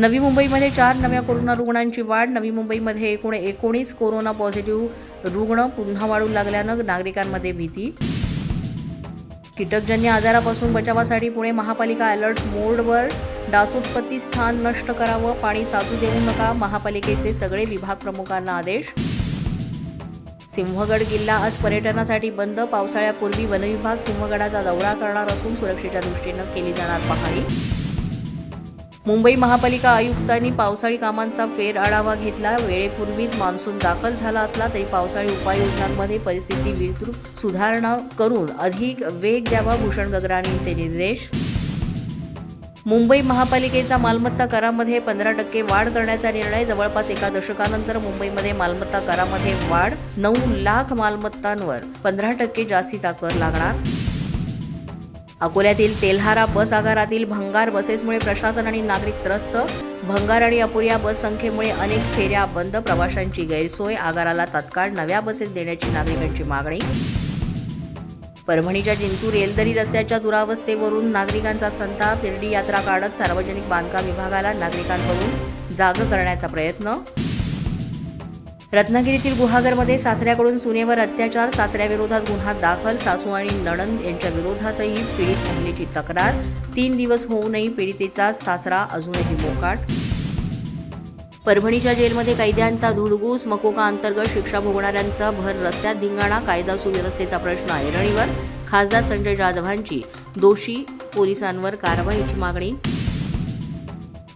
नवी मुंबईमध्ये चार नव्या कोरोना रुग्णांची वाढ. नवी मुंबईमध्ये एकूण एकोणीस कोरोना पॉझिटिव्ह रुग्ण पुन्हा वाढू लागल्यानं नागरिकांमध्ये भीती. कीटकजन्य आजारापासून बचावासाठी पुणे महापालिका अलर्ट मोडवर. डासोत्पत्ती स्थान नष्ट करावं पाणी साचू देऊ नका महापालिकेचे सगळे विभाग प्रमुखांना आदेश. सिंहगड किल्ला आज पर्यटनासाठी बंद पावसाळ्यापूर्वी वनविभाग सिंहगडाचा दौरा करणार असून सुरक्षेच्या दृष्टीनं केली जाणार पाहणी. मुंबई महापालिका आयुक्तांनी पावसाळी कामांचा फेर आढावा घेतला. वेळेपूर्वीच मान्सून दाखल झाला असला तरी पावसाळी उपाययोजनांमध्ये परिस्थिती विद्रुप सुधारणा करून अधिक वेग द्यावा भूषण गगराणींचे निर्देश. मुंबई महापालिकेचा मालमत्ता करामध्ये पंधरा टक्के वाढ करण्याचा निर्णय. जवळपास एका दशकानंतर मुंबईमध्ये मालमत्ता करामध्ये वाढ नऊ लाख मालमत्तांवर पंधरा टक्के जास्तीचा कर लागणार. अकोल्यातील तेल्हारा बस आगारातील भंगार बसेसमुळे प्रशासन आणि नागरिक त्रस्त. भंगार आणि अपुऱ्या बस संख्येमुळे अनेक फेऱ्या बंद. प्रवाशांची गैरसोय. आगाराला तात्काळ नव्या बसेस देण्याची नागरिकांची मागणी. परभणीच्या जिंतूर येलदरी रस्त्याच्या दुरावस्थेवरून नागरिकांचा संताप. फिरडी यात्रा काढत सार्वजनिक बांधकाम विभागाला नागरिकांकडून जाग करण्याचा प्रयत्न. रत्नागिरीतील गुहागरमध्ये सासऱ्याकडून सुनेवर अत्याचार सासऱ्याविरोधात गुन्हा दाखल सासू आणि नणंद यांच्या विरोधातही पीडित महिलेची तक्रार. तीन दिवस होऊनही पीडितेचा सासरा अजूनही मोकाट. परभणीच्या जेलमध्ये कैद्यांचा धुडगूस मकोका अंतर्गत शिक्षा भोगणाऱ्यांचा भर रस्त्यात धिंगाणा कायदा सुव्यवस्थेचा प्रश्न ऐरणीवर. खासदार संजय जाधवांची दोषी पोलिसांवर कारवाईची मागणी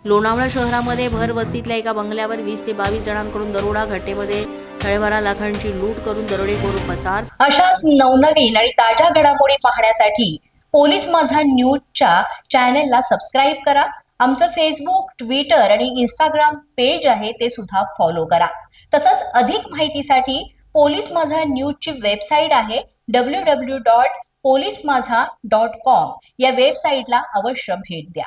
लोणावळा शहरामध्ये भर वस्तीतल्या एका बंगल्यावर वीस ते बावीस जणांकडून दरोडा घटनेमध्ये साडेबारा लाखांची लूट करून दरोडेखोर पसार. अशाच नवनवीन आणि ताज्या घडामोडी पाहण्यासाठी पोलीस माझा न्यूजच्या चॅनेलला सबस्क्राईब करा. आमचं फेसबुक ट्विटर आणि इंस्टाग्राम पेज आहे ते सुद्धा फॉलो करा. तसंच अधिक माहितीसाठी पोलीस माझा न्यूजची वेबसाईट आहे W W dot police Majha dot com या वेबसाईटला अवश्य भेट द्या.